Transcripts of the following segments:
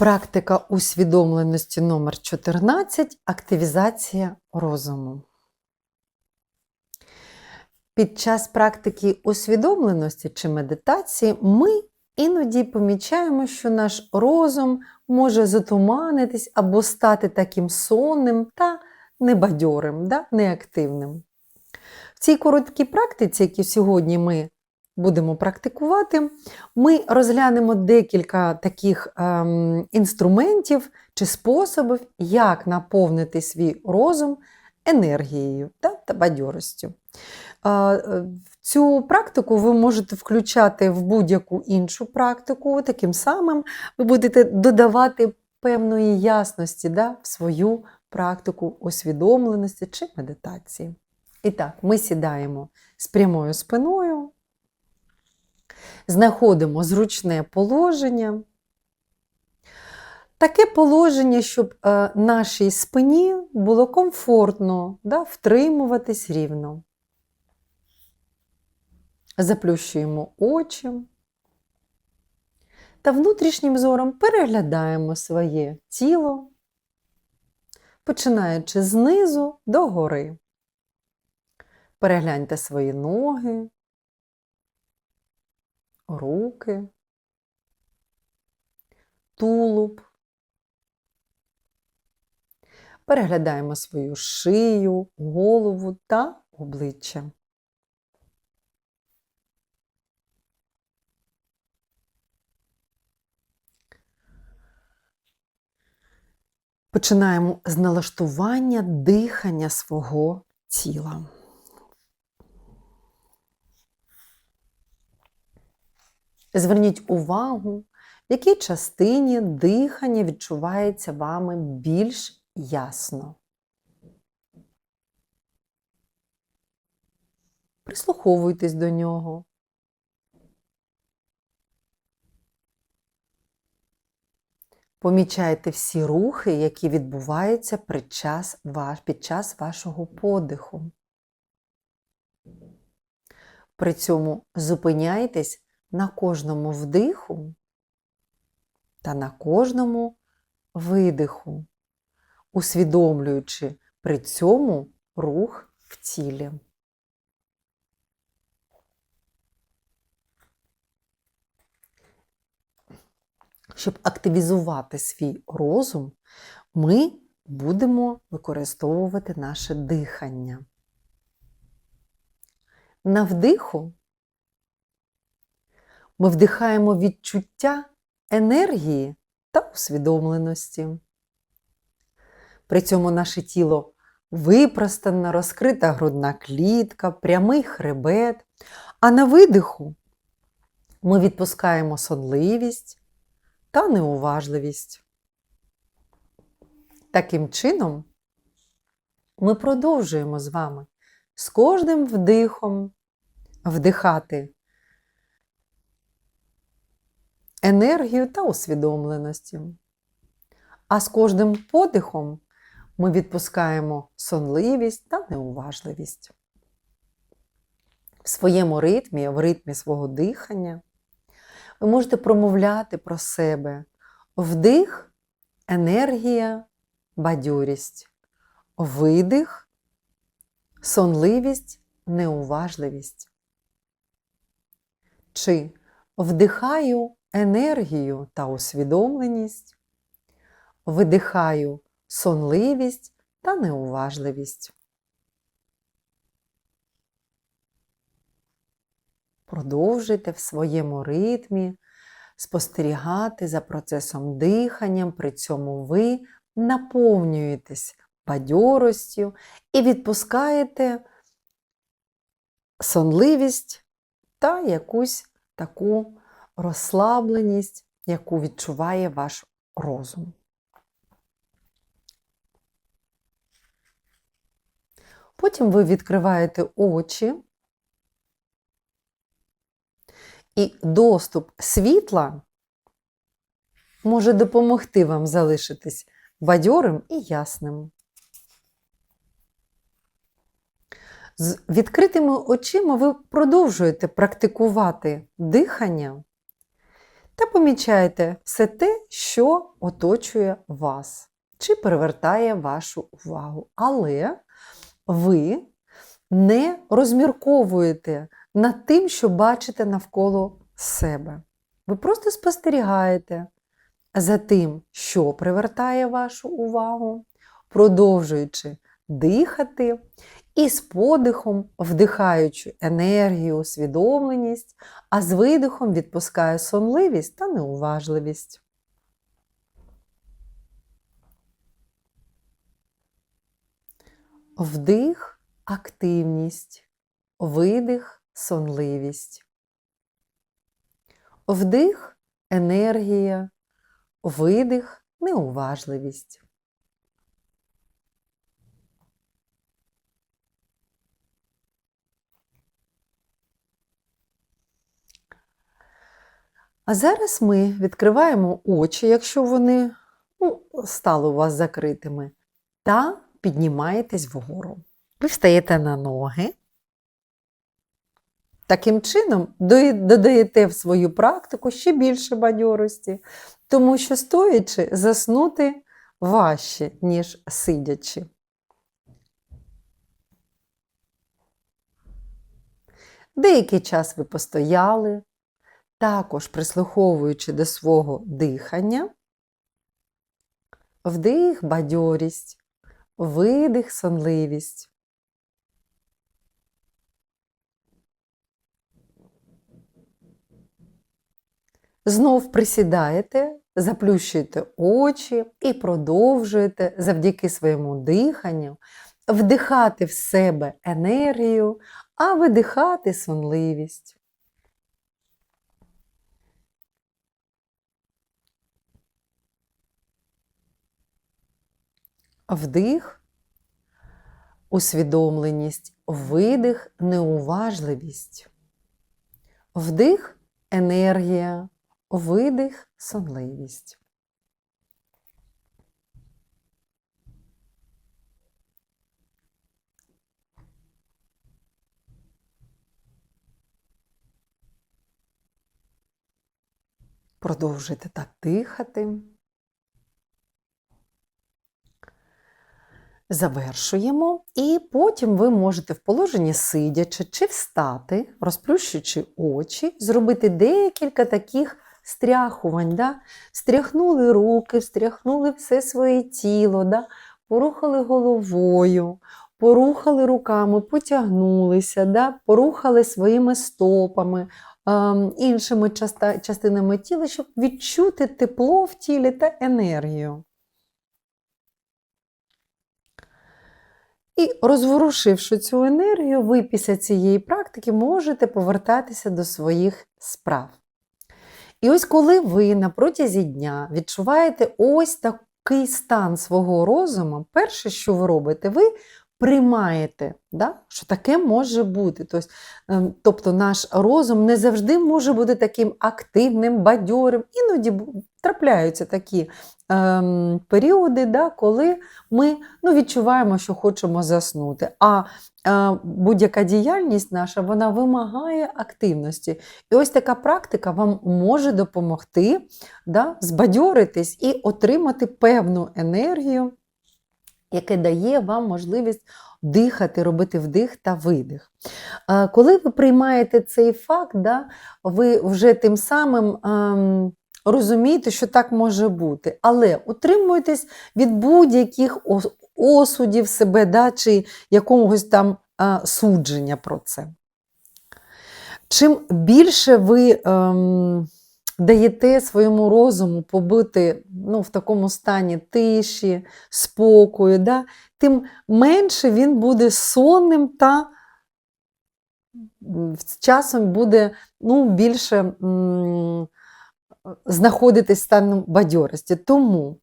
Практика усвідомленості номер 14 активізація розуму. Під час практики усвідомленості чи медитації ми іноді помічаємо, що наш розум може затуманитись або стати таким сонним та небадьорим, да? неактивним. В цій короткій практиці, яку сьогодні ми будемо практикувати, ми розглянемо декілька таких ем, інструментів чи способів, як наповнити свій розум енергією та, та бадьоростю. Е, Цю практику ви можете включати в будь-яку іншу практику. Таким самим ви будете додавати певної ясності да, в свою практику усвідомленості чи медитації. І так, ми сідаємо з прямою спиною, знаходимо зручне положення. Таке положення, щоб е, нашій спині було комфортно да, втримуватись рівно. Заплющуємо очі та внутрішнім зором переглядаємо своє тіло, починаючи знизу до гори. Перегляньте свої ноги, руки, тулуб. Переглядаємо свою шию, голову та обличчя. Починаємо з налаштування дихання свого тіла. Зверніть увагу, в якій частині дихання відчувається вами більш ясно. Прислуховуйтесь до нього. Помічайте всі рухи, які відбуваються під час, під час вашого подиху. При цьому зупиняйтесь на кожному вдиху та на кожному видиху, усвідомлюючи при цьому рух в тілі. Щоб активізувати свій розум, ми будемо використовувати наше дихання. На вдиху ми вдихаємо відчуття енергії та усвідомленості. При цьому наше тіло випростана, розкрита грудна клітка, прямий хребет, а на видиху ми відпускаємо сонливість та неуважливість. Таким чином, ми продовжуємо з вами з кожним вдихом вдихати енергію та усвідомленості. А з кожним подихом ми відпускаємо сонливість та неуважливість. В своєму ритмі, в ритмі свого дихання, ви можете промовляти про себе вдих, енергія, бадьорість, видих, сонливість, неуважливість. Чи вдихаю енергію та усвідомленість, видихаю сонливість та неуважливість. Продовжуйте в своєму ритмі спостерігати за процесом дихання, при цьому ви наповнюєтесь бадьоростю і відпускаєте сонливість та якусь таку розслабленість, яку відчуває ваш розум. Потім ви відкриваєте очі, і доступ світла може допомогти вам залишитись бадьорим і ясним. З відкритими очима ви продовжуєте практикувати дихання та помічайте все те, що оточує вас, чи привертає вашу увагу. Але ви не розмірковуєте над тим, що бачите навколо себе. Ви просто спостерігаєте за тим, що привертає вашу увагу, продовжуючи дихати і з подихом вдихаючи енергію, усвідомленість, а з видихом відпускає сонливість та неуважливість. Вдих активність, видих сонливість. Вдих енергія, видих неуважливість. А зараз ми відкриваємо очі, якщо вони ну, стали у вас закритими, та піднімаєтесь вгору. Ви встаєте на ноги. Таким чином, додаєте в свою практику ще більше бадьорості, тому що стоячи, заснути важче, ніж сидячи. Деякий час ви постояли, також прислуховуючи до свого дихання, вдих бадьорість, видих сонливість. Знов присідаєте, заплющуєте очі і продовжуєте завдяки своєму диханню вдихати в себе енергію, а видихати сонливість. Вдих, усвідомленість, видих, неуважливість. Вдих енергія, видих, сонливість. Продовжуйте так дихати. Завершуємо, і потім ви можете в положенні сидячи чи встати, розплющуючи очі, зробити декілька таких стряхувань. Да? Стряхнули руки, встряхнули все своє тіло, да? порухали головою, порухали руками, потягнулися, да? порухали своїми стопами, ем, іншими частинами тіла, щоб відчути тепло в тілі та енергію. І розворушивши цю енергію, ви після цієї практики можете повертатися до своїх справ. І ось коли ви на протязі дня відчуваєте ось такий стан свого розуму, перше, що ви робите, ви приймаєте, да, що таке може бути. Тобто, ем, тобто наш розум не завжди може бути таким активним, бадьорим. Іноді трапляються такі ем, періоди, да, коли ми ну, відчуваємо, що хочемо заснути. А е, будь-яка діяльність наша вона вимагає активності. І ось така практика вам може допомогти да, збадьоритись і отримати певну енергію, яке дає вам можливість дихати, робити вдих та видих. Е, Коли ви приймаєте цей факт, да, ви вже тим самим. ем, Розумієте, що так може бути, але утримуйтесь від будь-яких осудів себе да, чи якогось там а, судження про це. Чим більше ви ем, даєте своєму розуму побути ну, в такому стані тиші, спокою, да, тим менше він буде сонним та з часом буде ну, більше знаходитись в стану бадьорості. Тому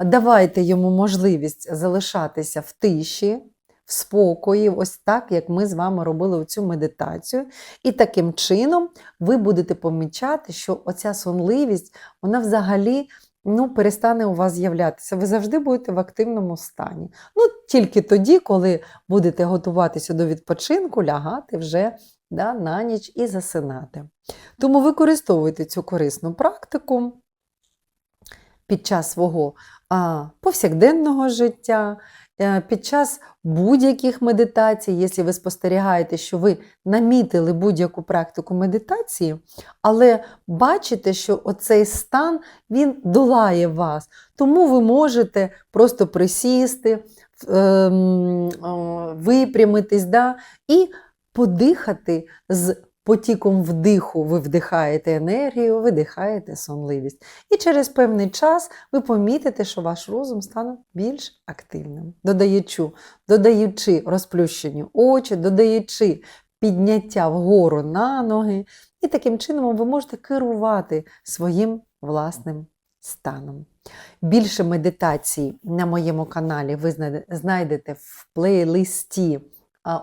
давайте йому можливість залишатися в тиші, в спокої, ось так, як ми з вами робили цю медитацію. І таким чином ви будете помічати, що оця сонливість, вона взагалі ну, перестане у вас з'являтися. Ви завжди будете в активному стані. Ну, тільки тоді, коли будете готуватися до відпочинку, лягати вже да, на ніч і засинати. Тому використовуйте цю корисну практику під час свого а, повсякденного життя, під час будь-яких медитацій, якщо ви спостерігаєте, що ви намітили будь-яку практику медитації, але бачите, що оцей стан він долає вас. Тому ви можете просто присісти, ем, випрямитись да, і подихати з потіком вдиху. Ви вдихаєте енергію, видихаєте сонливість. І через певний час ви помітите, що ваш розум стане більш активним, додаючи, додаючи розплющені очі, додаючи підняття вгору на ноги. І таким чином ви можете керувати своїм власним станом. Більше медитацій на моєму каналі ви знайдете в плейлисті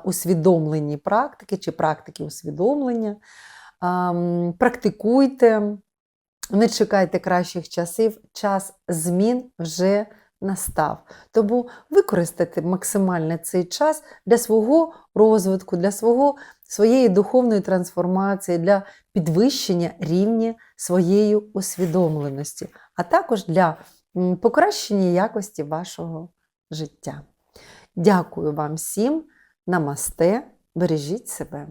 усвідомлені практики чи практики усвідомлення. Практикуйте, не чекайте кращих часів, час змін вже настав. Тому використайте максимально цей час для свого розвитку, для свого, своєї духовної трансформації, для підвищення рівня своєї усвідомленості, а також для покращення якості вашого життя. Дякую вам всім. Намасте, бережіть себе.